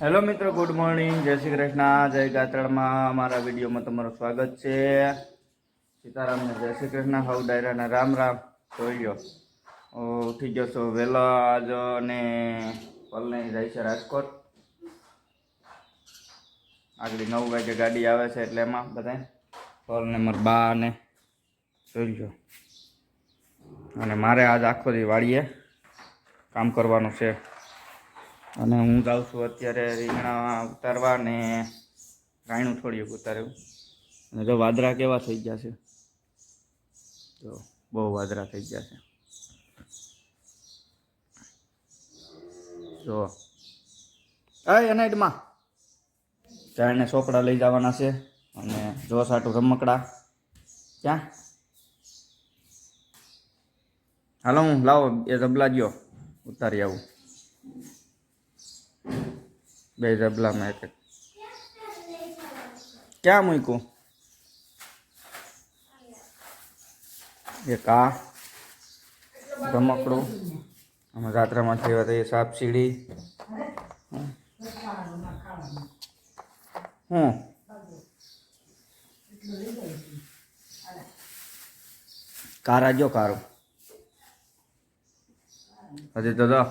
Hello મિત્રો, good morning. જય શ્રી કૃષ્ણ. જય ગાત્રણમાં અમારા વિડીયોમાં તમારું સ્વાગત છે. સીતારામને જય શ્રી કૃષ્ણ. હવ ડાયરાને રામ રામ. જોઈ લો ઉઠી ગયો છો વહેલો આજ અને પલને જાય છે રાજકોટ. આગળ નવ વાગે ગાડી આવે છે એટલે એમાં બધા પલ ને મારા બા ને જોઈ લો અને મારે આજ આખો દી વાડીએ કામ કરવાનું છે. અને હું જાઉં છું અત્યારે રીંગણા ઉતારવા ને રાયણું થોડીક ઉતાર્યું. અને જો વાદરા કેવા થઈ ગયા છે? તો બહુ વાદરા થઈ ગયા છે. જો. એનાઈટમાં ચાયને ચોપડા લઈ જવાના છે અને જો સાટું રમકડા. ક્યાં? હાલો, હું લાવો, એ જબલા ગયો ઉતારી આવું. બે ડબલામાં એક ક્યાં મૂક્યું? એક આ. રમકડું. અમે રાત્રામાં થયા હતા એ સાપ સીડી. હું? કારા જો કારું. હજી તો જો.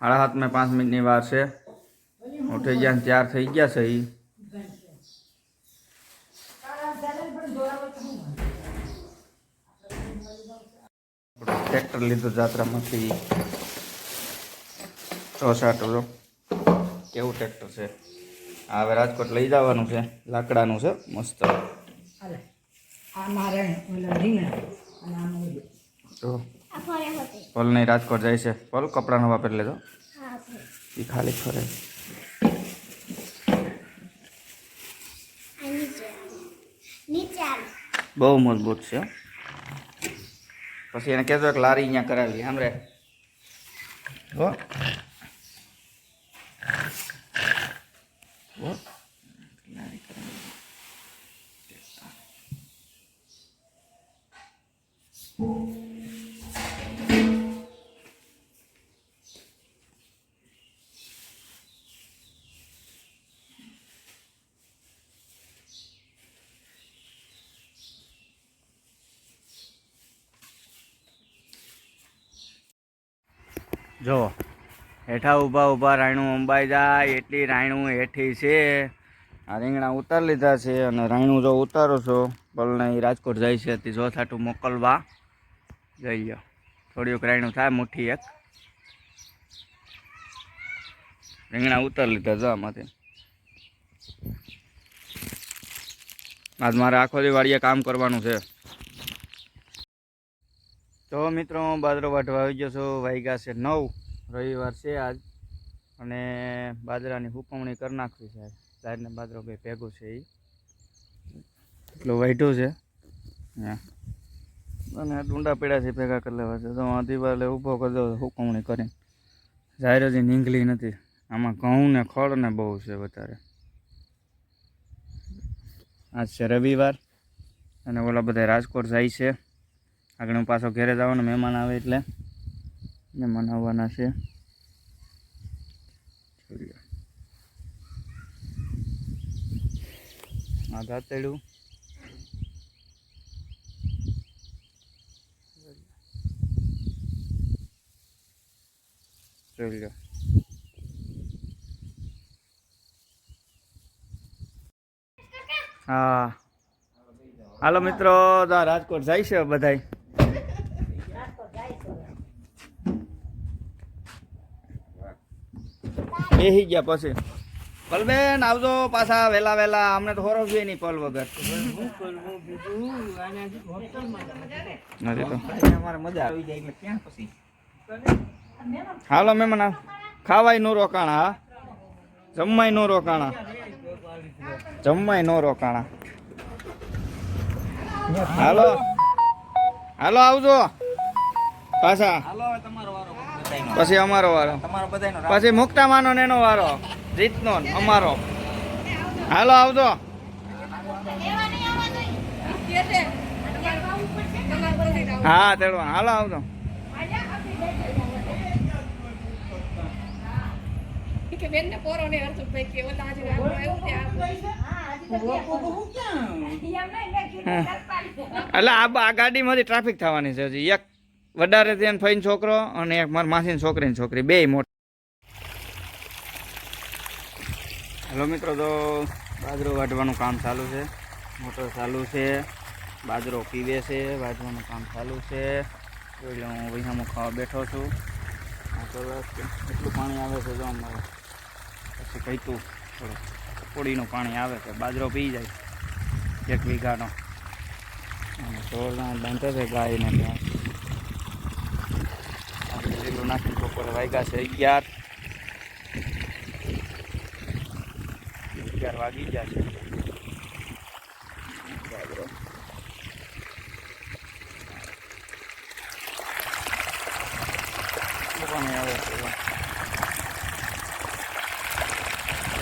સાડા સાત મેં પાંચ મિનિટની વાર છે. ઉઠી ગયા ત્યાર તૈયાર થઈ ગયા છે ઈ. ટ્રેક્ટર લીધું જાત્રામાંથી. ચોસાટું જો કેવું ટ્રેક્ટર છે? હવે રાજકોટ લઈ જવાનું છે. લાકડાનું છે. મસ્ત. પલ નહીં રાજકોટ જાય છે. પલ કપડાનો વાપરી લેજો. એ ખાલી ફરે નીચે આવ બહુ મજબૂત છે. પછી એને કહેતો કે લારી અહીંયા કરાવી હો. હો. જો, હેઠા ઊભા ઊભા રાયણું અંબાઈ જાય, એટલી રાયણું હેઠી છે. આ રીંગણા ઉતાર લીધા છે અને રાયણું જો ઉતારો છો બલને એ રાજકોટ જાય છે તે ચોથાટું મોકલવા. જઈ ગયો થોડીક રાયણું થાય, મુઠ્ઠી એક. રીંગણા ઉતાર લીધા જો આમાંથી. આજ મારે આખો દિવાળીએ કામ કરવાનું છે. તો મિત્રો બાજરો વાટવા આવી ગયો છું. વાગ્યા છે નવ. રવિવાર છે આજ. અને બાજરાની હુકવણી કરી નાખવી છે. સાહેબને બાજરો ભાઈ ભેગું છે એ એટલું વાઢ્યું છે. અને ડુંડા પીડા છે, ભેગા કરી લેવા છે. તો હું દિવાલે ઊભો કરી હુકવણી કરીને. જાહેર હજી નીંગલી નથી. આમાં ઘઉં ને ખડ ને બહુ છે વધારે. આજ છે રવિવાર. અને ઓલા બધા રાજકોટ જાય છે. આગળ હું પાછો ઘરે જવાનો મહેમાન આવે એટલે. મહેમાન આવવાના છે. આ દાંતેડું જોઈ હા. હાલો મિત્રો રાજકોટ જાય છે બધાય. બેસી ગયા પછી. પલબેન, આવજો પાછા વેલા વેલા અમને તો હોરો જોઈએ નહીં પલ વગર. હાલો મેમન ખાવાય નો રોકાણા, હા? જમવાય નો રોકાણા. જમવાય નો રોકાણા. હાલો. હાલો, આવજો. પાછા. હાલો તમારો. પછી અમારો વારો. તમારો બધાયનો રાહ. પછી મુક્તામાનો ને એનો વારો. જીતનો ને અમારો. હાલો આવજો. હા તેડવા હાલો આવજો. કે બેન ને પોરો ને હરતું કે ઓલા આજે આવું તે આવું. એટલે આ આ ગાડીમાંથી ટ્રાફિક થવાની છે હજી. એક વધારે ત્યાં ફઈને છોકરો અને એક મારા માસીની છોકરીની છોકરી, બે મોટી. હેલો મિત્રો, તો બાજરો વાટવાનું કામ ચાલુ છે. મોટર ચાલુ છે. બાજરો પીવે છે વાટવાનું કામ ચાલુ છે. એટલે હું વૈહામાં ખાવા બેઠો છું. એટલું પાણી આવે છે જો અમારે. પછી કહીતું થોડું કોડીનું પાણી આવે છે બાજરો પી જાય. એક વીઘાનો. અને બાંધે છે ગાયને ત્યાં નાખી બપોરે વાગ્યા છે અગિયાર. અગિયાર વાગી ગયા છે.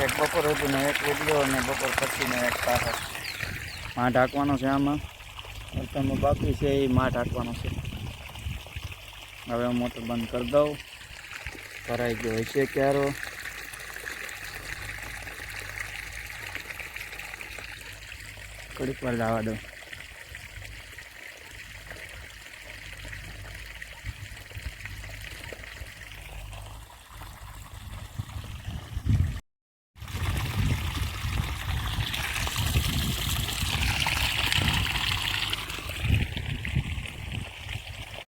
એક બપોર ને એક ઉડ્યો અને બપોર પછીનો એક પાછળ. માં ઢાંકવાનો છે આમાં. વરસાદમાં બાકી છે એ માં ઢાંકવાનો છે. હવે મોટર બંધ કરી દઉં. ભરાઈ ગયો છે ક્યારો. કડીક વાર જવા દઉં.